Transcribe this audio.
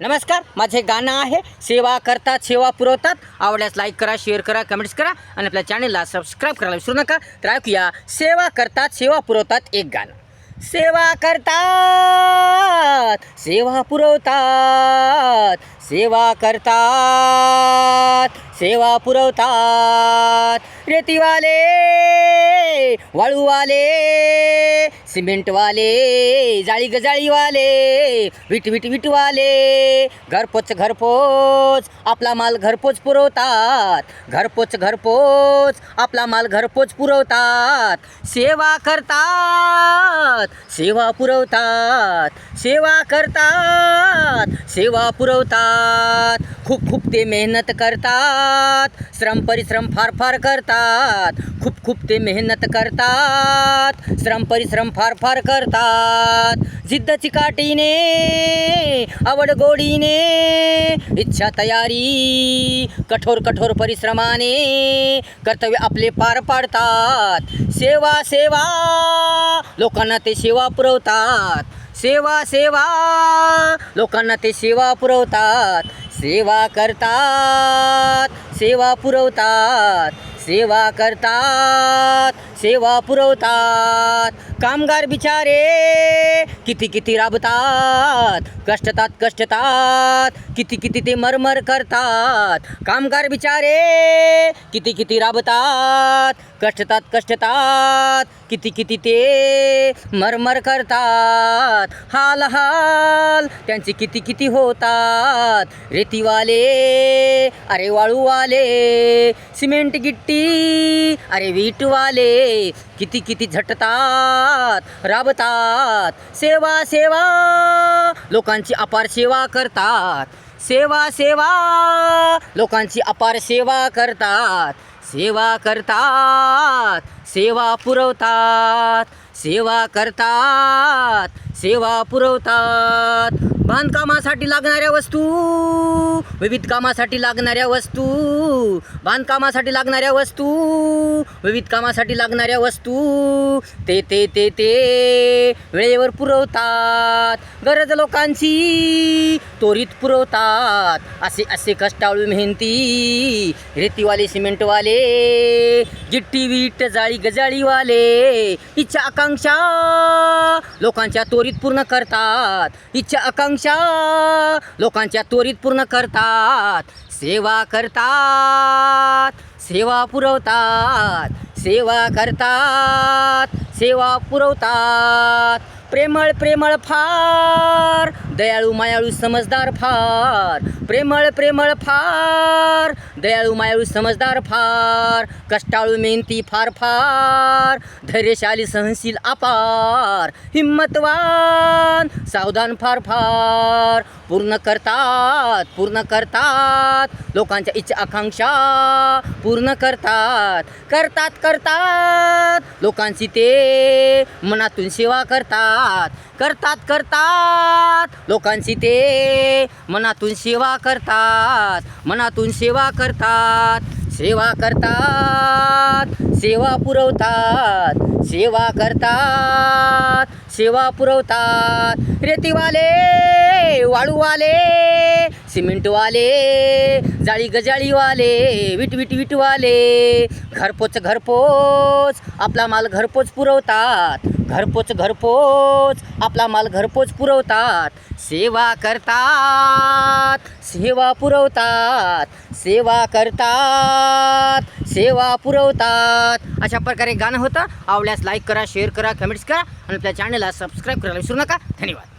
नमस्कार माझे गाणं आहे सेवा करतात सेवा पुरवतात. आवडल्यास लाईक करा शेअर करा कमेंट्स करा आणि आपल्या चॅनलला सबस्क्राईब करायला विसरू नका. तर ऐकूया सेवा करतात सेवा पुरवतात एक गाणं. सेवा करतात सेवा पुरवतात सेवा करतात सेवा पुरवतात. रेतीवाले वाळूवाले सिमेंटवाले जाळी गजाळीवाले विट विट विटवाले घरपोच घरपोच आपला माल घरपोच पुरवतात. घरपोच घरपोच आपला माल घरपोच पुरवतात. सेवा करतात सेवा पुरवतात. सेवा करतात सेवा पुरवतात. खूप खूप ते मेहनत करतात. श्रम परिश्रम फार फार करतात. खूप खूप ते मेहनत करतात. श्रम परिश्रम फार फार करतात. जिद्द चिकाटीने आवड गोडीने इच्छा तयारी कठोर कठोर परिश्रमाने कर्तव्य आपले पार पाडतात. सेवा सेवा लोकांना ते सेवा पुरवतात. सेवा सेवा लोकांना ते सेवा पुरवतात. सेवा करतात सेवा पुरवतात. सेवा करतात सेवा पुरवतात. कामगार बिचारे किती किती राबतात कष्टतात कष्टतात. किती किती ते मरमर करतात. कामगार बिचारे किती किती राबतात कष्टतात कष्टतात. किती किती ते मरमर करतात. हाल हाल त्यांचे किती किती होतात. रेतीवाले अरे वाळूवाले सिमेंट गिट्टी अरे वीटवाले किती किती झटतात राबतात. सेवा सेवा. लोकांची अपार सेवा करतात. सेवा सेवा. लोकांची अपार सेवा करतात. सेवा करतात. सेवा पुरवतात. सेवा करतात. सेवा पुरवतात. बांधकामासाठी लागणाऱ्या वस्तू विविध कामासाठी लागणाऱ्या वस्तू बांधकामासाठी लागणाऱ्या वस्तू विविध कामासाठी लागणाऱ्या वस्तू ते ते ते ते वेळेवर पुरवतात. गरज लोकांची त्वरित पुरवतात. असे असे कष्टाळू मेहनती रेतीवाले सिमेंटवाले जिट्टी वीट जाळी गजाळीवाले इच्छा आकांक्षा लोकांच्या त्वरित पूर्ण करतात. इच्छा आकांक्षा लोकांच्या त्वरित पूर्ण करतात. सेवा करतात. सेवा पुरवतात. सेवा करतात. सेवा पुरवतात. प्रेमळ प्रेमळ फार दयाळू मायाळू समजदार फार. प्रेमळ प्रेमळ फार दयाळू मायाळू समजदार फार. कष्टाळू मेहनती फार फार. धैर्यशाली सहनशील अपार. हिम्मतवान सावधान फार फार. पूर्ण करतात पूर्ण करतात. लोकांच्या इच्छा आकांक्षा पूर्ण करतात. करतात करतात. लोकांची ते मनातून सेवा करतात. करतात करतात करतात. लोकांची ते मनातून सेवा करतात मनातून सेवा करतात. सेवा करतात सेवा पुरवतात सेवा करतात सेवा पुरवतात. रेतीवाले वाळूवाले सिमेंटवाले जाळी गजाळीवाले विट विट विटवाले घरपोच घरपोच आपला माल घरपोच पुरवतात. घरपोच घरपोच आपला माल घरपोच पुरवतात. सेवा करतात सेवा पुरवतात सेवा करतात सेवा पुरवतात. अशा प्रकारे गाणं होतं. आवडल्यास लाईक करा शेअर करा कमेंट्स करा आणि आपल्या चॅनलला सबस्क्राईब करायला विसरू नका. धन्यवाद.